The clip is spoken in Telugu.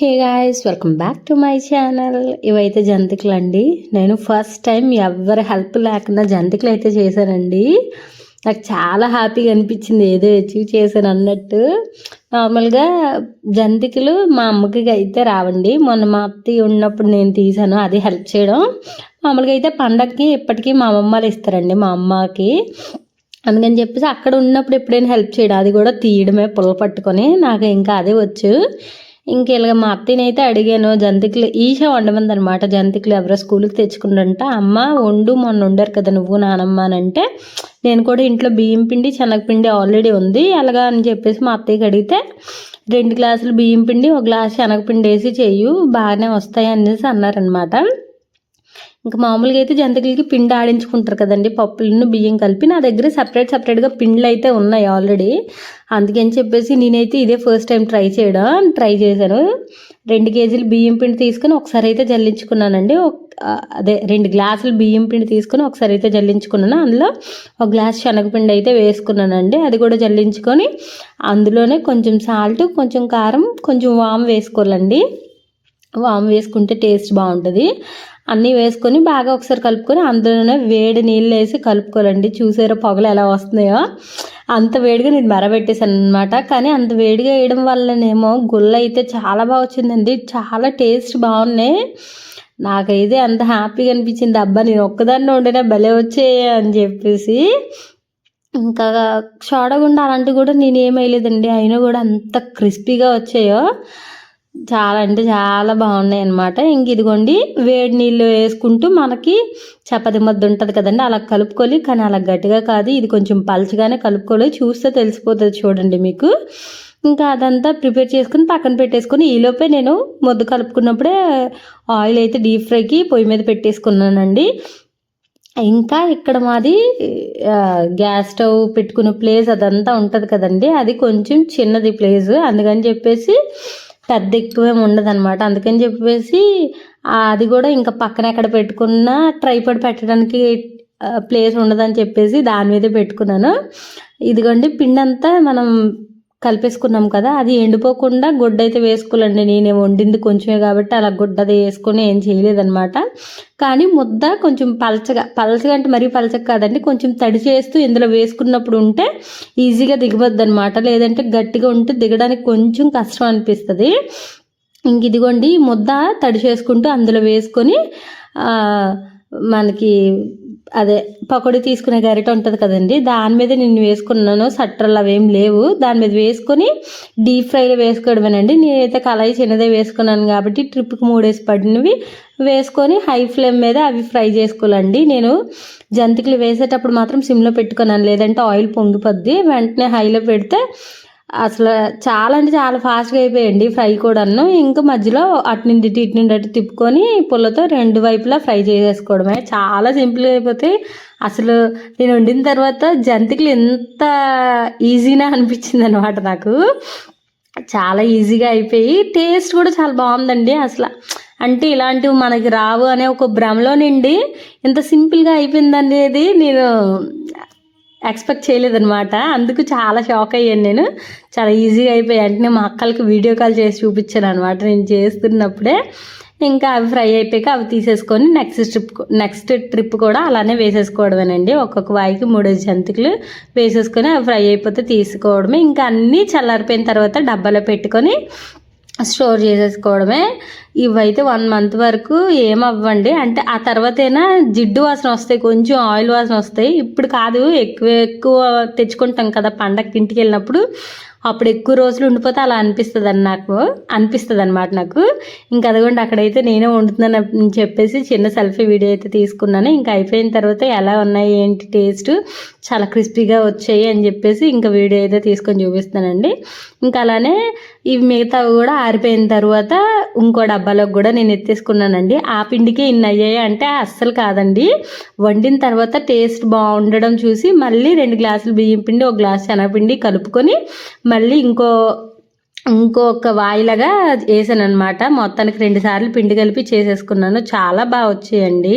Hey guys welcome back to my channel. ఇవైతే జంతికలు అండి నేను ఫస్ట్ టైం ఎవరి హెల్ప్ లేకుండా జంతికలు అయితే చేశానండి. నాకు చాలా హ్యాపీగా అనిపించింది. ఏదో అచీవ్ చేశాను అన్నట్టు. నార్మల్గా జంతికలు మా అమ్మకి అయితే రావండి. మొన్న మా అత్తయ్య ఉన్నప్పుడు నేను తీసాను అది హెల్ప్ చేయడం. మామూలుగా అయితే పండగకి ఇప్పటికీ మా అమ్మమ్మలు ఇస్తారండి మా అమ్మకి. అందుకని చెప్పేసి అక్కడ ఉన్నప్పుడు ఎప్పుడైనా హెల్ప్ చేయడం అది కూడా తీయడమే పుల్ల పట్టుకొని. నాకు ఇంకా అదే వచ్చు. ఇంకెలాగ మా అత్తయ్యనైతే అడిగాను జంతికలు ఈషా వండమంది అనమాట జంతికలు ఎవరో స్కూల్కి తెచ్చుకుంటుంట అమ్మ వండు మొన్న వండారు కదా నువ్వు నానమ్మ అని అంటే నేను కూడా ఇంట్లో బియ్యం పిండి శనగపిండి ఆల్రెడీ ఉంది. అలాగా అని చెప్పేసి మా అత్తయ్యకి అడిగితే రెండు గ్లాసులు బియ్యం పిండి ఒక గ్లాస్ శనగపిండి వేసి చెయ్యు బాగానే వస్తాయి అనేసి అన్నారనమాట. ఇంకా మామూలుగా అయితే జంతికలకి పిండి ఆడించుకుంటారు కదండి. పప్పులను బియ్యం కలిపి నా దగ్గర సపరేట్ సపరేట్గా పిండ్లు అయితే ఉన్నాయి ఆల్రెడీ అందుకని చెప్పేసి నేనైతే ఇదే ఫస్ట్ టైం ట్రై చేయడం ట్రై చేశాను. రెండు కేజీలు బియ్యం పిండి తీసుకొని ఒకసారి అయితే జల్లించుకున్నానండి. అదే రెండు గ్లాసులు బియ్యం పిండి తీసుకొని ఒకసారి అయితే జల్లించుకున్నాను. అందులో ఒక గ్లాస్ శనగపిండి అయితే వేసుకున్నానండి. అది కూడా జల్లించుకొని అందులోనే కొంచెం సాల్ట్ కొంచెం కారం కొంచెం వామ్ వేసుకోవాలండి. వామ్ వేసుకుంటే టేస్ట్ బాగుంటుంది. అన్నీ వేసుకొని బాగా ఒకసారి కలుపుకొని అందులోనే వేడి నీళ్ళు వేసి కలుపుకోవాలండి. చూసారో పొగలు ఎలా వస్తున్నాయో? అంత వేడిగా నేను మరబెట్టేశాను అనమాట కానీ అంత వేడిగా వేయడం వల్లనేమో గుల్ల అయితే చాలా బాగా వచ్చిందండి. చాలా టేస్ట్ బాగున్నాయి. నాకైతే అంత హ్యాపీగా అనిపించింది. అబ్బా నేను ఒక్కదాన్ని వండినా భలే వచ్చే అని చెప్పేసి. ఇంకా చోడగుండా అలాంటివి కూడా నేను ఏమైలేదండి అయినా కూడా అంత క్రిస్పీగా వచ్చాయో. చాలా అంటే చాలా బాగున్నాయి అనమాట ఇంక ఇదిగోండి వేడి నీళ్ళు వేసుకుంటూ మనకి చపాతి మద్దు ఉంటుంది కదండి అలా కలుపుకోవాలి. కానీ అలా గట్టిగా కాదు ఇది కొంచెం పలచగానే కలుపుకోవాలి. చూస్తే తెలిసిపోతుంది చూడండి మీకు. ఇంకా అదంతా ప్రిపేర్ చేసుకుని పక్కన పెట్టేసుకుని ఈలోపే నేను ముద్ద కలుపుకున్నప్పుడే ఆయిల్ అయితే డీప్ ఫ్రైకి పొయ్యి మీద పెట్టేసుకున్నానండి. ఇంకా ఇక్కడ మాది గ్యాస్ స్టవ్ పెట్టుకునే ప్లేస్ అదంతా ఉంటుంది కదండి. అది కొంచెం చిన్నది ప్లేస్ అందుకని చెప్పేసి పెద్ద ఎక్కువేం ఉండదన్నమాట. అందుకని చెప్పేసి అది కూడా ఇంకా పక్కన ఎక్కడ పెట్టుకున్నా ట్రైపడ్ పెట్టడానికి ప్లేస్ ఉండదని చెప్పేసి దాని మీదే పెట్టుకున్నాను. ఇదిగోండి పిండి అంతా మనం కలిపేసుకున్నాం కదా అది ఎండిపోకుండా గుడ్డ అయితే వేసుకోవాలండి. నేనే వండింది కొంచెమే కాబట్టి అలా గుడ్డ అది వేసుకొని ఏం చేయలేదనమాట కానీ ముద్ద కొంచెం పలచగా పలచగా అంటే మరీ పలచగా కాదండి కొంచెం తడి చేస్తూ ఇందులో వేసుకున్నప్పుడు ఉంటే ఈజీగా దిగబద్దు అనమాట లేదంటే గట్టిగా ఉంటే దిగడానికి కొంచెం కష్టం అనిపిస్తుంది. ఇంక ఇదిగోండి ముద్ద తడి చేసుకుంటూ అందులో వేసుకొని మనకి అదే పకోడీ తీసుకునే గరిట ఉంటుంది కదండి దాని మీద నేను వేసుకున్నాను. సట్రలు అవేం లేవు. దాని మీద వేసుకొని డీప్ ఫ్రైలో వేసుకోవడమేనండి. నేనైతే కళాయి చిన్నదే వేసుకున్నాను కాబట్టి ట్రిప్కి మూడేసి పడినవి వేసుకొని హై ఫ్లేమ్ మీద అవి ఫ్రై చేసుకోవాలండి. నేను జంతికలు వేసేటప్పుడు మాత్రం సిమ్లో పెట్టుకున్నాను. లేదంటే ఆయిల్ పొంగిపోద్ది. వెంటనే హైలో పెడితే అసలు చాలా అంటే చాలా ఫాస్ట్గా అయిపోయాయండి ఫ్రై కూడాను. ఇంకా మధ్యలో అటు నుండి ఇటు నుండి అటు తిప్పుకొని పుల్లతో రెండు వైపులా ఫ్రై చేసేసుకోవడమే. చాలా సింపుల్గా అయిపోతే అసలు నేను వండిన తర్వాత జంతికలు ఎంత ఈజీనా అనిపించింది అనమాట నాకు. చాలా ఈజీగా అయిపోయి టేస్ట్ కూడా చాలా బాగుందండి అసలు. అంటే ఇలాంటివి మనకి రావు అనే ఒక భ్రమలో నిండి ఇంత సింపుల్గా అయిపోయింది అనేది నేను ఎక్స్పెక్ట్ చేయలేదనమాట అందుకు చాలా షాక్ అయ్యాను నేను. చాలా ఈజీగా అయిపోయి. వెంటనే మా అక్కలకి వీడియో కాల్ చేసి చూపించాను అనమాట నేను చేస్తున్నప్పుడే ఇంకా అవి ఫ్రై అయిపోయాక అవి తీసేసుకొని నెక్స్ట్ ట్రిప్ నెక్స్ట్ ట్రిప్ కూడా అలానే వేసేసుకోవడమేనండి. ఒక్కొక్క వాయికి మూడేసి జంతికలు వేసేసుకొని అవి ఫ్రై అయిపోతే తీసుకోవడమే. ఇంకా అన్నీ చల్లారిపోయిన తర్వాత డబ్బాలో పెట్టుకొని స్టోర్ చేసేసుకోవడమే. ఇవైతే వన్ మంత్ వరకు ఏమవ్వండి. అంటే ఆ తర్వాతైనా జిడ్డు వాసన వస్తాయి కొంచెం ఆయిల్ వాసన వస్తాయి. ఇప్పుడు కాదు ఎక్కువ ఎక్కువ తెచ్చుకుంటాం కదా పండగకి ఇంటికి వెళ్ళినప్పుడు అప్పుడు ఎక్కువ రోజులు ఉండిపోతే అలా అనిపిస్తుంది అని నాకు అనిపిస్తుంది అనమాట నాకు. ఇంకా అదిగోండి అక్కడైతే నేనే వండుతున్నాను చెప్పేసి చిన్న సెల్ఫీ వీడియో అయితే తీసుకున్నాను. ఇంకా అయిపోయిన తర్వాత ఎలా ఉన్నాయి ఏంటి టేస్ట్ చాలా క్రిస్పీగా వచ్చాయి అని చెప్పేసి ఇంకా వీడియో అయితే తీసుకొని చూపిస్తానండి ఇంకా అలానే ఇవి మిగతావి కూడా ఆరిపోయిన తర్వాత ఇంకో డబ్బాలోకి కూడా నేను ఎత్తేసుకున్నానండి. ఆ పిండికి ఇన్ని అయ్యాయి అంటే అస్సలు కాదండి. వండిన తర్వాత టేస్ట్ బాగుండడం చూసి మళ్ళీ రెండు గ్లాసులు బియ్యం పిండి ఒక గ్లాస్ శనగపిండి కలుపుకొని మళ్ళీ ఇంకో ఇంకొక వాయిలాగా వేసాను అనమాట మొత్తానికి రెండుసార్లు పిండి కలిపి చేసేసుకున్నాను. చాలా బాగా వచ్చాయండి.